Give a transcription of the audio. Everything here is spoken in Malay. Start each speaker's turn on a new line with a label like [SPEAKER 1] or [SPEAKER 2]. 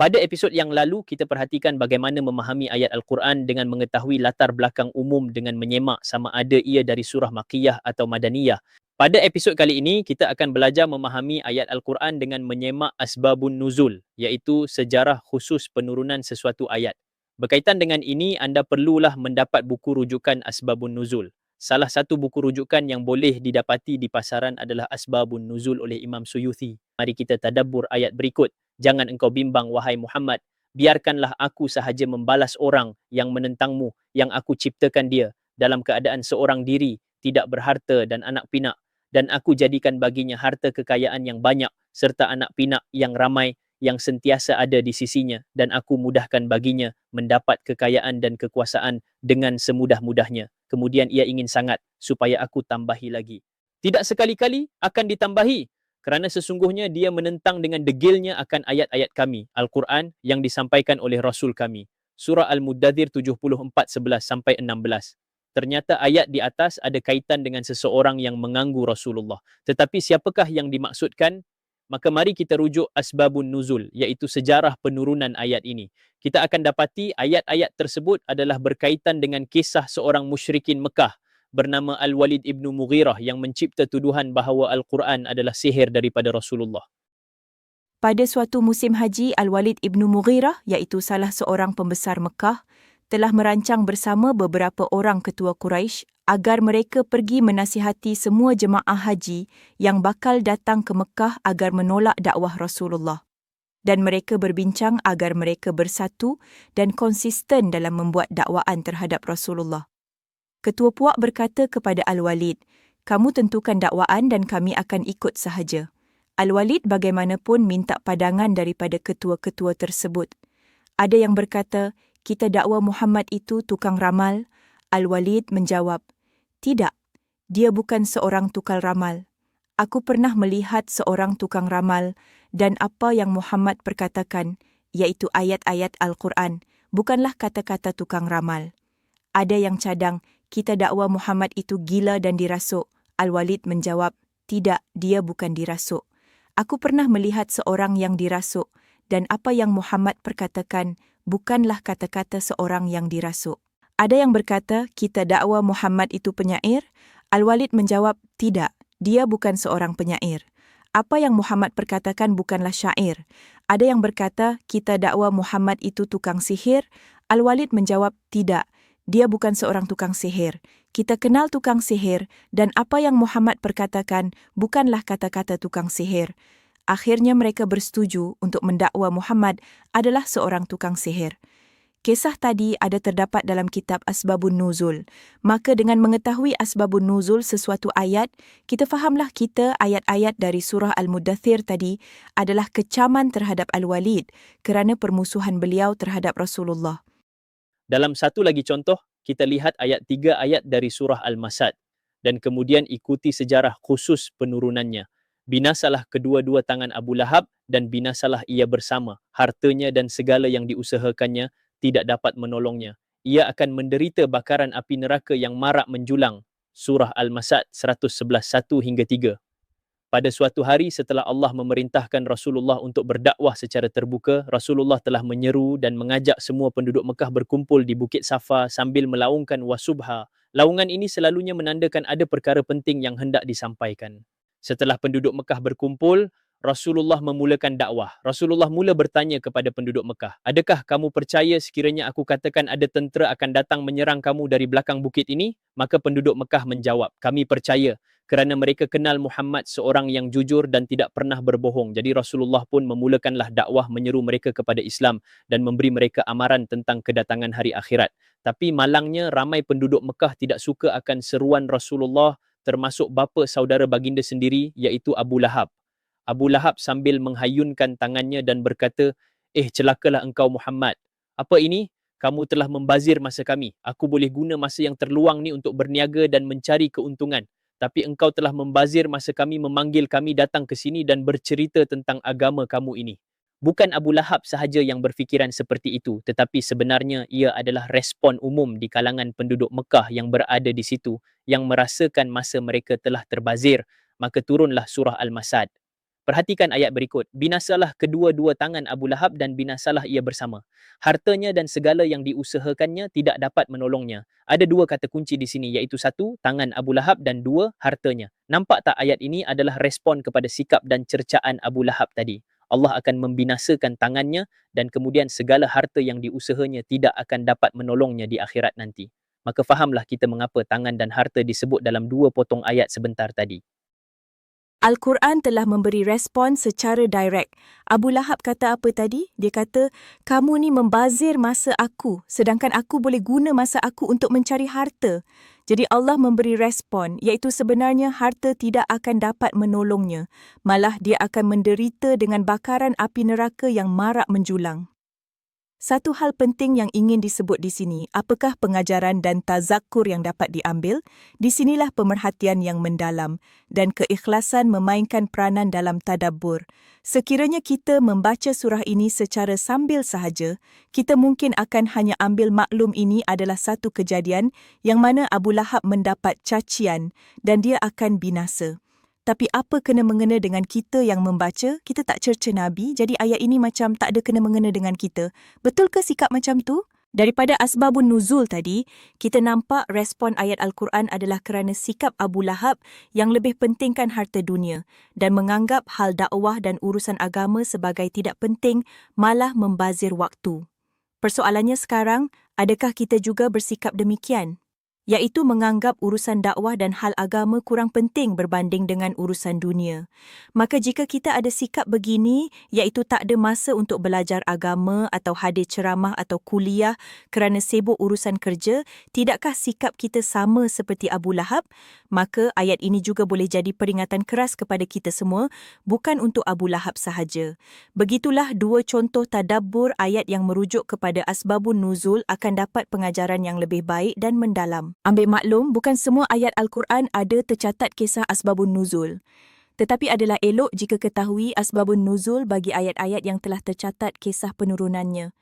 [SPEAKER 1] Pada episod yang lalu, kita perhatikan bagaimana memahami ayat Al-Quran dengan mengetahui latar belakang umum dengan menyemak sama ada ia dari surah Makiyah atau Madaniyah. Pada episod kali ini, kita akan belajar memahami ayat Al-Quran dengan menyemak asbabun nuzul, iaitu sejarah khusus penurunan sesuatu ayat. Berkaitan dengan ini, anda perlulah mendapat buku rujukan asbabun nuzul. Salah satu buku rujukan yang boleh didapati di pasaran adalah Asbabun Nuzul oleh Imam Suyuthi. Mari kita tadabbur ayat berikut. Jangan engkau bimbang wahai Muhammad. Biarkanlah aku sahaja membalas orang yang menentangmu yang aku ciptakan dia dalam keadaan seorang diri, tidak berharta dan anak pinak. Dan aku jadikan baginya harta kekayaan yang banyak serta anak pinak yang ramai yang sentiasa ada di sisinya dan aku mudahkan baginya mendapat kekayaan dan kekuasaan dengan semudah-mudahnya. Kemudian ia ingin sangat supaya aku tambahi lagi. Tidak sekali-kali akan ditambahi kerana sesungguhnya dia menentang dengan degilnya akan ayat-ayat kami, Al-Quran yang disampaikan oleh Rasul kami. Surah Al-Muddathir 74:11 sampai 16. Ternyata ayat di atas ada kaitan dengan seseorang yang mengganggu Rasulullah. Tetapi siapakah yang dimaksudkan? Maka mari kita rujuk asbabun nuzul iaitu sejarah penurunan ayat ini. Kita akan dapati ayat-ayat tersebut adalah berkaitan dengan kisah seorang musyrikin Mekah bernama Al-Walid Ibn Mughirah yang mencipta tuduhan bahawa Al-Quran adalah sihir daripada Rasulullah.
[SPEAKER 2] Pada suatu musim haji, Al-Walid Ibn Mughirah iaitu salah seorang pembesar Mekah telah merancang bersama beberapa orang ketua Quraisy agar mereka pergi menasihati semua jemaah haji yang bakal datang ke Mekah agar menolak dakwah Rasulullah. Dan mereka berbincang agar mereka bersatu dan konsisten dalam membuat dakwaan terhadap Rasulullah. Ketua puak berkata kepada Al-Walid, kamu tentukan dakwaan dan kami akan ikut sahaja. Al-Walid bagaimanapun minta padangan daripada ketua-ketua tersebut. Ada yang berkata, kita dakwa Muhammad itu tukang ramal. Al-Walid menjawab, tidak, dia bukan seorang tukang ramal. Aku pernah melihat seorang tukang ramal dan apa yang Muhammad perkatakan, iaitu ayat-ayat Al-Quran, bukanlah kata-kata tukang ramal. Ada yang cadang, kita dakwa Muhammad itu gila dan dirasuk. Al-Walid menjawab, tidak, dia bukan dirasuk. Aku pernah melihat seorang yang dirasuk dan apa yang Muhammad perkatakan bukanlah kata-kata seorang yang dirasuk. Ada yang berkata, kita dakwa Muhammad itu penyair. Al-Walid menjawab, tidak, dia bukan seorang penyair. Apa yang Muhammad perkatakan bukanlah syair. Ada yang berkata, kita dakwa Muhammad itu tukang sihir. Al-Walid menjawab, tidak, dia bukan seorang tukang sihir. Kita kenal tukang sihir dan apa yang Muhammad perkatakan bukanlah kata-kata tukang sihir. Akhirnya mereka bersetuju untuk mendakwa Muhammad adalah seorang tukang sihir. Kisah tadi ada terdapat dalam kitab Asbabun Nuzul. Maka dengan mengetahui Asbabun Nuzul sesuatu ayat, kita fahamlah kita ayat-ayat dari surah Al-Mudathir tadi adalah kecaman terhadap Al-Walid kerana permusuhan beliau terhadap Rasulullah.
[SPEAKER 1] Dalam satu lagi contoh, kita lihat ayat tiga ayat dari surah Al-Masad dan kemudian ikuti sejarah khusus penurunannya. Binasalah kedua-dua tangan Abu Lahab dan binasalah ia bersama. Hartanya dan segala yang diusahakannya tidak dapat menolongnya. Ia akan menderita bakaran api neraka yang marak menjulang. Surah Al-Masad 111 1 hingga 3 pada suatu hari setelah Allah memerintahkan Rasulullah untuk berdakwah secara terbuka, Rasulullah telah menyeru dan mengajak semua penduduk Mekah berkumpul di Bukit Safa sambil melaungkan wasubha. Laungan ini selalunya menandakan ada perkara penting yang hendak disampaikan. Setelah penduduk Mekah berkumpul, Rasulullah memulakan dakwah. Rasulullah mula bertanya kepada penduduk Mekah, "Adakah kamu percaya sekiranya aku katakan ada tentera akan datang menyerang kamu dari belakang bukit ini?" Maka penduduk Mekah menjawab, "Kami percaya." Kerana mereka kenal Muhammad seorang yang jujur dan tidak pernah berbohong. Jadi Rasulullah pun memulakanlah dakwah menyeru mereka kepada Islam dan memberi mereka amaran tentang kedatangan hari akhirat. Tapi malangnya ramai penduduk Mekah tidak suka akan seruan Rasulullah termasuk bapa saudara baginda sendiri iaitu Abu Lahab. Abu Lahab sambil menghayunkan tangannya dan berkata, "Eh celakalah engkau Muhammad. Apa ini? Kamu telah membazir masa kami. Aku boleh guna masa yang terluang ni untuk berniaga dan mencari keuntungan tapi engkau telah membazir masa kami memanggil kami datang ke sini dan bercerita tentang agama kamu ini. Bukan Abu Lahab sahaja yang berfikiran seperti itu, tetapi sebenarnya ia adalah respon umum di kalangan penduduk Mekah yang berada di situ yang merasakan masa mereka telah terbazir, maka turunlah surah Al-Masad. Perhatikan ayat berikut. Binasalah kedua-dua tangan Abu Lahab dan binasalah ia bersama. Hartanya dan segala yang diusahakannya tidak dapat menolongnya. Ada dua kata kunci di sini iaitu satu, tangan Abu Lahab dan dua, hartanya. Nampak tak ayat ini adalah respon kepada sikap dan cercaan Abu Lahab tadi. Allah akan membinasakan tangannya dan kemudian segala harta yang diusahanya tidak akan dapat menolongnya di akhirat nanti. Maka fahamlah kita mengapa tangan dan harta disebut dalam dua potong ayat sebentar tadi.
[SPEAKER 2] Al-Quran telah memberi respon secara direct. Abu Lahab kata apa tadi? Dia kata, kamu ni membazir masa aku sedangkan aku boleh guna masa aku untuk mencari harta. Jadi Allah memberi respon iaitu sebenarnya harta tidak akan dapat menolongnya. Malah dia akan menderita dengan bakaran api neraka yang marak menjulang. Satu hal penting yang ingin disebut di sini, apakah pengajaran dan tazakkur yang dapat diambil? Di sinilah pemerhatian yang mendalam dan keikhlasan memainkan peranan dalam tadabbur. Sekiranya kita membaca surah ini secara sambil sahaja, kita mungkin akan hanya ambil maklum ini adalah satu kejadian yang mana Abu Lahab mendapat cacian dan dia akan binasa. Tapi apa kena mengena dengan kita yang membaca? Kita tak cerca Nabi, jadi ayat ini macam tak ada kena mengena dengan kita. Betul ke sikap macam tu? Daripada asbabun nuzul tadi, kita nampak respon ayat Al-Quran adalah kerana sikap Abu Lahab yang lebih pentingkan harta dunia dan menganggap hal dakwah dan urusan agama sebagai tidak penting malah membazir waktu. Persoalannya sekarang, adakah kita juga bersikap demikian? Iaitu menganggap urusan dakwah dan hal agama kurang penting berbanding dengan urusan dunia. Maka jika kita ada sikap begini, iaitu tak ada masa untuk belajar agama atau hadir ceramah atau kuliah kerana sibuk urusan kerja, tidakkah sikap kita sama seperti Abu Lahab? Maka ayat ini juga boleh jadi peringatan keras kepada kita semua, bukan untuk Abu Lahab sahaja. Begitulah dua contoh tadabbur ayat yang merujuk kepada asbabun nuzul akan dapat pengajaran yang lebih baik dan mendalam. Ambil maklum, bukan semua ayat Al-Quran ada tercatat kisah asbabun nuzul. Tetapi adalah elok jika ketahui asbabun nuzul bagi ayat-ayat yang telah tercatat kisah penurunannya.